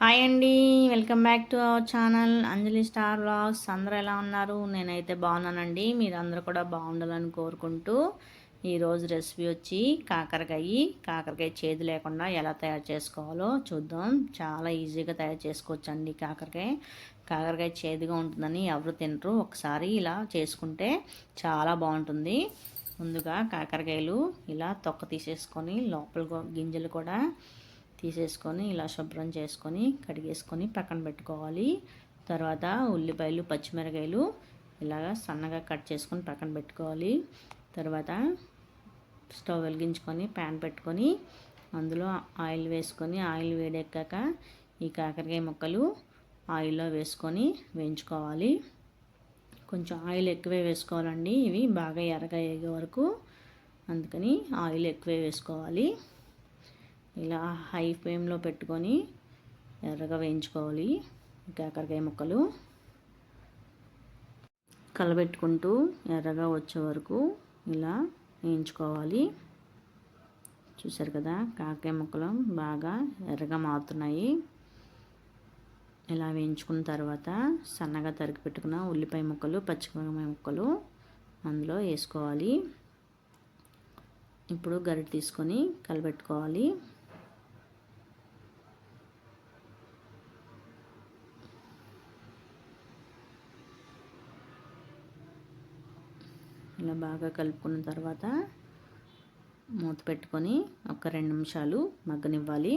Hi అండి welcome back to our channel Anjali star blogs అందరూ ఎలా ఉన్నారు? నేనైతే బాగున్నానండి. మీరందరూ కూడా బాగుండాలని కోరుకుంటూ ఈరోజు రెసిపీ వచ్చి కాకరకాయ. కాకరకాయ చేదు లేకుండా ఎలా తయారు చేసుకోవాలో చూద్దాం. చాలా ఈజీగా తయారు చేసుకోవచ్చు అండి కాకరకాయ. కాకరకాయ చేదుగా ఉంటుందని ఎవరు తినరు. ఒకసారి ఇలా చేసుకుంటే చాలా బాగుంటుంది. ముందుగా కాకరకాయలు ఇలా తొక్క తీసేసుకొని లోపల గింజలు కూడా తీసేసుకొని ఇలా శుభ్రం చేసుకొని కడిగేసుకొని పక్కన పెట్టుకోవాలి. తర్వాత ఉల్లిపాయలు పచ్చిమిరకాయలు ఇలాగా సన్నగా కట్ చేసుకొని పక్కన పెట్టుకోవాలి. తర్వాత స్టవ్ వెలిగించుకొని ప్యాన్ పెట్టుకొని అందులో ఆయిల్ వేసుకొని ఆయిల్ వేడెక్కాక ఈ కాకరకాయ ముక్కలు ఆయిల్లో వేసుకొని వేయించుకోవాలి. కొంచెం ఆయిల్ ఎక్కువే వేసుకోవాలండి. ఇవి బాగా ఎర్రగా వేగే వరకు అందుకని ఆయిల్ ఎక్కువే వేసుకోవాలి. ఇలా హై ఫ్లేమ్లో పెట్టుకొని ఎర్రగా వేయించుకోవాలి. కాకరకాయ ముక్కలు కలబెట్టుకుంటూ ఎర్రగా వచ్చే వరకు ఇలా వేయించుకోవాలి. చూసారు కదా కాకరకాయ ముక్కలు బాగా ఎర్రగా మారుతున్నాయి. ఇలా వేయించుకున్న తర్వాత సన్నగా తరిగి పెట్టుకున్న ఉల్లిపాయ ముక్కలు పచ్చిమిరపకాయ ముక్కలు అందులో వేసుకోవాలి. ఇప్పుడు గరిటె తీసుకొని కలబెట్టుకోవాలి. ఇలా బాగా కలుపుకున్న తర్వాత మూత పెట్టుకొని ఒక రెండు నిమిషాలు మగ్గనివ్వాలి.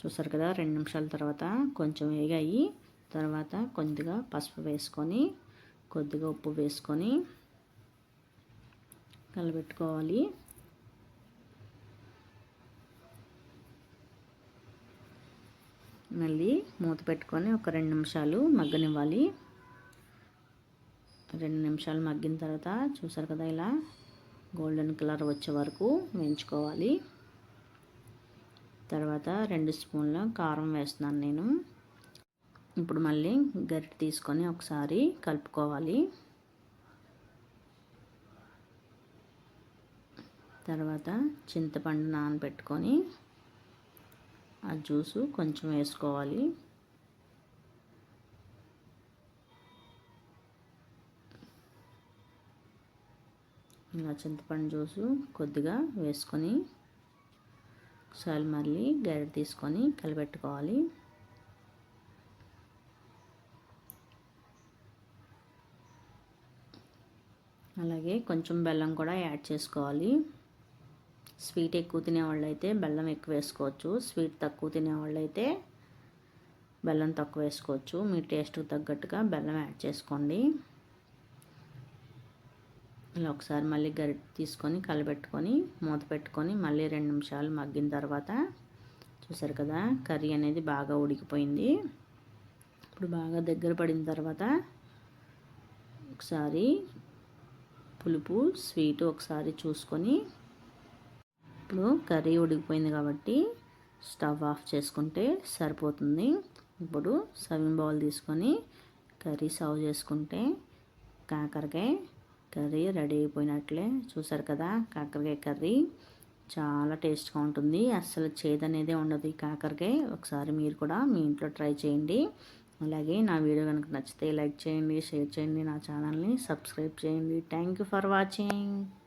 చూసారు కదా రెండు నిమిషాల తర్వాత కొంచెం వేగాయి. తర్వాత కొద్దిగా పసుపు వేసుకొని కొద్దిగా ఉప్పు వేసుకొని కలబెట్టుకోవాలి. మళ్ళీ మూత పెట్టుకొని ఒక రెండు నిమిషాలు మగ్గనివ్వాలి. రెండు నిమిషాలు మగ్గిన తర్వాత చూసారు కదా ఇలా గోల్డెన్ కలర్ వచ్చే వరకు వేయించుకోవాలి. తర్వాత రెండు స్పూన్ల కారం వేస్తున్నాను నేను. ఇప్పుడు మళ్ళీ గరిటె తీసుకొని ఒకసారి కలుపుకోవాలి. తర్వాత చింతపండు నానబెట్టుకొని ఆ జ్యూసు కొంచెం వేసుకోవాలి. ఇలా చింతపండు జ్యూసు కొద్దిగా వేసుకొని ఒకసారి మళ్ళీ గరిటె తీసుకొని కలిపెట్టుకోవాలి అలాగే కొంచెం బెల్లం కూడా యాడ్ చేసుకోవాలి. స్వీట్ ఎక్కువ తినేవాళ్ళు అయితే బెల్లం ఎక్కువ వేసుకోవచ్చు. స్వీట్ తక్కువ తినేవాళ్ళు అయితే బెల్లం తక్కువ వేసుకోవచ్చు. మీ టేస్ట్కి తగ్గట్టుగా బెల్లం యాడ్ చేసుకోండి. ఇలా ఒకసారి మళ్ళీ గరిట తీసుకొని కలబెట్టుకొని మూత పెట్టుకొని మళ్ళీ రెండు నిమిషాలు మగ్గిన తర్వాత చూసారు కదా కర్రీ అనేది బాగా ఉడికిపోయింది. ఇప్పుడు బాగా దగ్గర పడిన తర్వాత ఒకసారి పులుపు స్వీటు ఒకసారి చూసుకొని ఇప్పుడు కర్రీ ఉడికిపోయింది కాబట్టి స్టవ్ ఆఫ్ చేసుకుంటే సరిపోతుంది. ఇప్పుడు సర్వింగ్ బౌల్ తీసుకొని కర్రీ సర్వ్ చేసుకుంటే కాకరకాయ కర్రీ రెడీ అయిపోయినట్లే. చూసారు కదా? కాకరకాయ కర్రీ చాలా టేస్ట్గా ఉంటుంది. అస్సలు చేదనేదే ఉండదు ఈ కాకరకాయ. ఒకసారి మీరు కూడా మీ ఇంట్లో ట్రై చేయండి. అలాగే నా వీడియో కనుక నచ్చితే లైక్ చేయండి షేర్ చేయండి నా ఛానల్ని సబ్స్క్రైబ్ చేయండి. Thank you for watching.